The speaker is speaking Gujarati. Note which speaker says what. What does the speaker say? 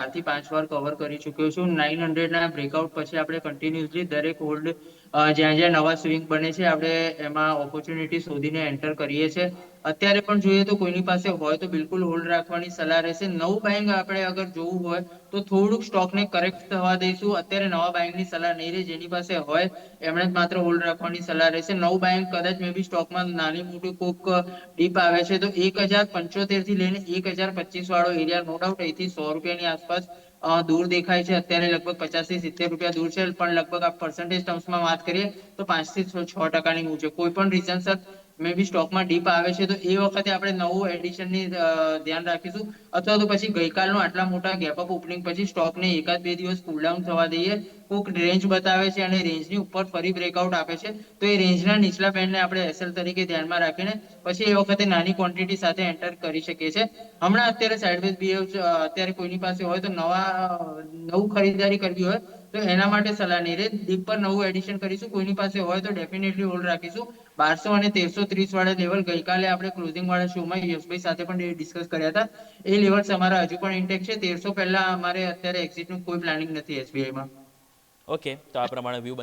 Speaker 1: ચારથી પાંચ વાર કવર કરી ચૂક્યો છું. નાઇન હન્ડ્રેડ ના બ્રેકઆઉટ પછી આપણે કન્ટિન્યુઅસલી દરેક હોલ્ડ જ્યાં જ્યાં નવા સ્વિંગ બને છે, આપણે એમાં ઓપોર્ચ્યુનિટી શોધીને એન્ટર કરીએ છીએ અત્યારે પણ જોઈએ તો કોઈની પાસે હોય તો બિલકુલ હોલ્ડ રાખવાની સલાહ રહેશે. નવું બાઇંગ આપણે અગર જોવું હોય તો થોડુંક સ્ટોકને કરેક્ટ થવા દઈશું. અત્યારે નવા બાઇંગની સલાહ નહીં રહે, જેની પાસે હોય એમણે જ માત્ર હોલ્ડ રાખવાની સલાહ રહેશે. નવું બાઇંગ કદાચ મે બી સ્ટોકમાં નાની મોટી કોક ડીપ આવે છે, તો એક હજાર પંચોતેરથી લઈને એક હજાર પચીસ વાળો એરિયા નો ડાઉટ અહીંથી સો રૂપિયાની આસપાસ દૂર દેખાય છે. અત્યારે લગભગ પચાસથી સિત્તેર રૂપિયા દૂર છે. પણ લગભગ આ પર્સન્ટેજ ટર્મ્સમાં વાત કરીએ તો પાંચથી છ ટકાની મૂવ કોઈ પણ રીઝન સર મે બી સ્ટોકમાં ડીપ આવે છે, તો એ વખતે આપણે નવું એડિશનની ધ્યાન રાખીશું. અથવા તો પછી ગઈકાલનો આટલા મોટા ગેપ અપ ઓપનિંગ પછી સ્ટોકને એકાદ બે દિવસ કુલ ડાઉન થવા દઈએ. કોઈક રેન્જ બતાવે છે અને રેન્જની ઉપર ફરી બ્રેકઆઉટ આપે છે. તો એ રેન્જના નીચલા બેન્ડને આપણે એસએલ તરીકે ધ્યાનમાં રાખીને પછી એ વખતે નાની ક્વોન્ટિટી સાથે એન્ટર કરી શકીએ છીએ હમણાં અત્યારે સાઇડવેઝ બિહેવ અત્યારે કોઈની પાસે હોય તો નવા નવું ખરીદારી કરવી હોય તો એના માટે સલાહ નહીં રે. ડીપ પર નવું એડિશન કરીશું. કોઈની પાસે હોય તો ડેફિનેટલી હોલ્ડ રાખીશું. બારસો અને તેરસો ત્રીસ વાળા લેવલ ગઈકાલે આપણે ક્લોઝિંગ વાળા શોમાં યશભાઈ સાથે પણ ડિસ્કસ કર્યા હતા. એ લેવલ્સ અમારા હજુ પણ ઇન્ટેક છે. તેરસો પહેલા અમારે અત્યારે એક્ઝિટનું કોઈ પ્લાનિંગ નથી એસબીઆઈમાં
Speaker 2: ઓકે તો આ પ્રમાણે વ્યૂ